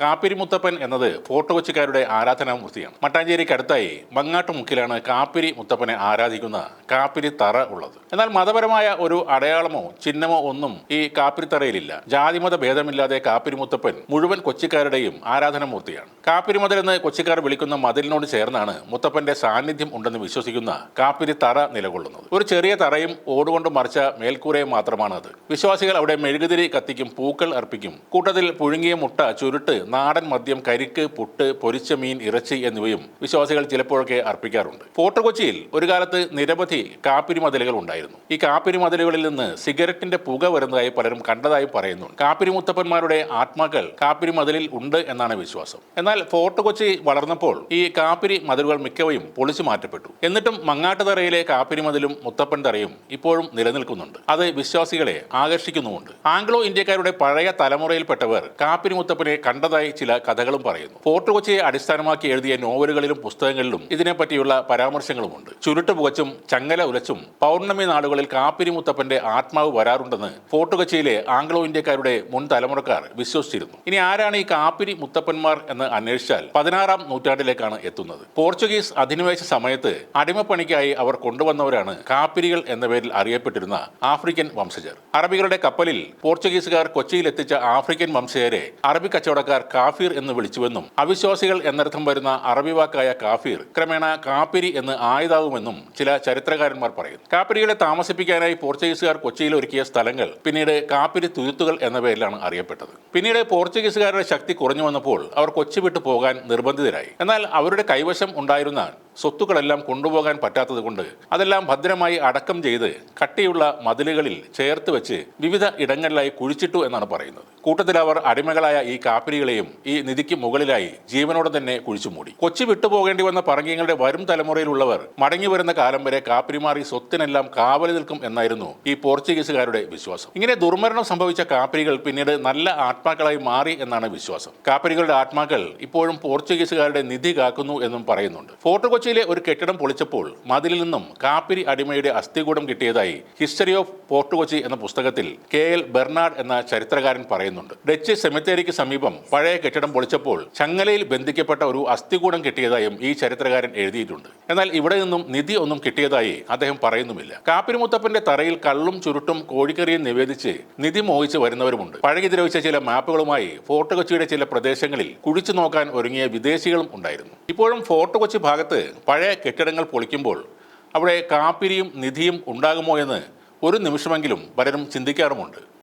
കാപ്പിരി മുത്തപ്പൻ എന്നത് ഫോർട്ട് കൊച്ചിക്കാരുടെ ആരാധനാമൂർത്തിയാണ്. മട്ടാഞ്ചേരിക്ക് അടുത്തായി മങ്ങാട്ടുമുക്കിലാണ് കാപ്പിരി മുത്തപ്പനെ ആരാധിക്കുന്ന കാപ്പിരി തറ ഉള്ളത്. എന്നാൽ മതപരമായ ഒരു അടയാളമോ ചിഹ്നമോ ഒന്നും ഈ കാപ്പിരി തറയിലില്ല ജാതിമത ഭേദമില്ലാതെ കാപ്പിരി മുത്തപ്പൻ മുഴുവൻ കൊച്ചിക്കാരുടെയും ആരാധനാമൂർത്തിയാണ്. കാപ്പിരി മതിൽ എന്ന് കൊച്ചിക്കാർ വിളിക്കുന്ന മതിലിനോട് ചേർന്നാണ് മുത്തപ്പന്റെ സാന്നിധ്യം ഉണ്ടെന്ന് വിശ്വസിക്കുന്ന കാപ്പിരി തറ നിലകൊള്ളുന്നത്. ഒരു ചെറിയ തറയും ഓടുകൊണ്ട് മറിച്ച മേൽക്കൂരയും മാത്രമാണ് അത് വിശ്വാസികൾ അവിടെ മെഴുകുതിരി കത്തിക്കും പൂക്കൾ അർപ്പിക്കും. കൂട്ടത്തിൽ പുഴുങ്ങിയ മുട്ട ചുരുട്ട് നാടൻ മദ്യം കരിക്ക് പുട്ട് പൊരിച്ച മീൻ ഇറച്ചി എന്നിവയും വിശ്വാസികൾ ചിലപ്പോഴൊക്കെ അർപ്പിക്കാറുണ്ട്. ഫോർട്ട് കൊച്ചിയിൽ ഒരു കാലത്ത് നിരവധി കാപ്പിരി മതിലുകൾ ഉണ്ടായിരുന്നു. ഈ കാപ്പിരി മതിലുകളിൽ നിന്ന് സിഗരറ്റിന്റെ പുക വരുന്നതായി പലരും കണ്ടതായി പറയുന്നുണ്ട്. കാപ്പിരി മുത്തപ്പന്മാരുടെ ആത്മാക്കൾ കാപ്പിരി മതിലിൽ ഉണ്ട് എന്നാണ് വിശ്വാസം. എന്നാൽ ഫോർട്ട് കൊച്ചി വളർന്നപ്പോൾ ഈ കാപ്പിരി മതിലുകൾ മിക്കവയും പൊളിച്ചു മാറ്റപ്പെട്ടു. എന്നിട്ടും മങ്ങാട്ടുതറയിലെ കാപ്പിരി മതിലും മുത്തപ്പൻ തറയും ഇപ്പോഴും നിലനിൽക്കുന്നുണ്ട്. അത് വിശ്വാസികളെ ആകർഷിക്കുന്നുമുണ്ട്. ആംഗ്ലോ ഇന്ത്യക്കാരുടെ പഴയ തലമുറയിൽപ്പെട്ടവർ കാപ്പിരി മുത്തപ്പനെ കണ്ടതായി ചില കഥകളും പറയുന്നു. ഫോർട്ട് കൊച്ചിയെ അടിസ്ഥാനമാക്കി എഴുതിയ നോവലുകളിലും പുസ്തകങ്ങളിലും ഇതിനെപ്പറ്റിയുള്ള പരാമർശങ്ങളുമുണ്ട്. ചുരുട്ട് പുകച്ചും ചങ്ങല ഉലച്ചും പൗർണമി നാളുകളിൽ കാപ്പിരി മുത്തപ്പന്റെ ആത്മാവ് വരാറുണ്ടെന്ന് ഫോർട്ട് കൊച്ചിയിലെ ആംഗ്ലോ ഇന്ത്യക്കാരുടെ മുൻ തലമുറക്കാർ വിശ്വസിച്ചിരുന്നു. ഇനി ആരാണ് ഈ കാപ്പിരി മുത്തപ്പന്മാർ എന്ന് അന്വേഷിച്ചാൽ പതിനാറാം നൂറ്റാണ്ടിലേക്കാണ് എത്തുന്നത്. പോർച്ചുഗീസ് അധിനിവേശ സമയത്ത് അടിമപ്പണിക്കായി അവർ കൊണ്ടുവന്നവരാണ് കാപ്പിരികൾ എന്ന പേരിൽ അറിയപ്പെട്ടിരുന്ന ആഫ്രിക്കൻ വംശജർ. അറബികളുടെ കപ്പലിൽ പോർച്ചുഗീസുകാർ കൊച്ചിയിൽ എത്തിച്ച ആഫ്രിക്കൻ വംശജരെ അറബി കച്ചവടക്കാർ കാഫീർ എന്ന് വിളിച്ചുവെന്നും അവിശ്വാസികൾ എന്നർത്ഥം വരുന്ന അറബി വാക്കായ കാഫിർ ക്രമേണ കാപ്പിരി എന്ന് ആയതാവുമെന്നും ചില ചരിത്രകാരന്മാർ പറയുന്നു കാപ്പിരികളെ താമസിപ്പിക്കാനായി പോർച്ചുഗീസുകാർ കൊച്ചിയിൽ ഒരുക്കിയ സ്ഥലങ്ങൾ പിന്നീട് കാപ്പിരി തുരുത്തുകൾ എന്ന പേരിലാണ് അറിയപ്പെട്ടത്. പിന്നീട് പോർച്ചുഗീസുകാരുടെ ശക്തി കുറഞ്ഞു വന്നപ്പോൾ അവർ കൊച്ചി വിട്ടു പോകാൻ നിർബന്ധിതരായി. എന്നാൽ അവരുടെ കൈവശം ഉണ്ടായിരുന്ന സ്വത്തുക്കളെല്ലാം കൊണ്ടുപോകാൻ പറ്റാത്തത് കൊണ്ട് അതെല്ലാം ഭദ്രമായി അടക്കം ചെയ്ത് കട്ടിയുള്ള മതിലുകളിൽ ചേർത്ത് വെച്ച് വിവിധ ഇടങ്ങളിലായി കുഴിച്ചിട്ടു എന്നാണ് പറയുന്നത്. കൂട്ടത്തിൽ അവർ അടിമകളായ ഈ കാപ്പിരികളെയും ഈ നിധിക്ക് മുകളിലായി ജീവനോടെ തന്നെ കുഴിച്ചു മൂടി. കൊച്ചി വിട്ടുപോകേണ്ടി വന്ന പറങ്കിയങ്ങളുടെ വരും തലമുറയിലുള്ളവർ മടങ്ങി വരുന്ന കാലം വരെ കാപ്പിരിമാർ ഈ സ്വത്തിനെല്ലാം കാവലി നിൽക്കും എന്നായിരുന്നു ഈ പോർച്ചുഗീസുകാരുടെ വിശ്വാസം. ഇങ്ങനെ ദുർമരണം സംഭവിച്ച കാപ്പിരികൾ പിന്നീട് നല്ല ആത്മാക്കളായി മാറി എന്നാണ് വിശ്വാസം. കാപ്പിരികളുടെ ആത്മാക്കൾ ഇപ്പോഴും പോർച്ചുഗീസുകാരുടെ നിധി കാക്കുന്നു എന്നും പറയുന്നുണ്ട്. ഫോർട്ട് കൊച്ചിയിലെ ഒരു കെട്ടിടം പൊളിച്ചപ്പോൾ മതിലിൽ നിന്നും കാപ്പിരി അടിമയുടെ അസ്ഥികൂടം കിട്ടിയതായി ഹിസ്റ്ററി ഓഫ് പോർട്ട് കൊച്ചി എന്ന പുസ്തകത്തിൽ കെ എൽ ബെർണാഡ് എന്ന ചരിത്രകാരൻ പറയുന്നുണ്ട്. ഡച്ച് സെമിത്തേരിക്ക് സമീപം പഴയ കെട്ടിടം പൊളിച്ചപ്പോൾ ചങ്ങലയിൽ ബന്ധിക്കപ്പെട്ട ഒരു അസ്ഥികൂടം കിട്ടിയതായും ഈ ചരിത്രകാരൻ എഴുതിയിട്ടുണ്ട്. എന്നാൽ ഇവിടെ നിന്നും നിധി ഒന്നും കിട്ടിയതായി അദ്ദേഹം പറയുന്നുമില്ല. കാപ്പിരി മുത്തപ്പന്റെ തറയിൽ കള്ളും ചുരുട്ടും കോഴിക്കറിയും നിവേദിച്ച് നിധി മോഹിച്ച് വരുന്നവരുമുണ്ട്. പഴകി ദ്രവിച്ച ചില മാപ്പുകളുമായി ഫോർട്ട് കൊച്ചിയുടെ ചില പ്രദേശങ്ങളിൽ കുഴിച്ചു നോക്കാൻ ഒരുങ്ങിയ വിദേശികളും ഉണ്ടായിരുന്നു. ഇപ്പോഴും ഫോർട്ട് കൊച്ചി ഭാഗത്ത് പഴയ കെട്ടിടങ്ങൾ പൊളിക്കുമ്പോൾ അവിടെ കാപ്പിരിയും നിധിയും ഉണ്ടാകുമോ എന്ന് ഒരു നിമിഷമെങ്കിലും പലരും ചിന്തിക്കാറുമുണ്ട്.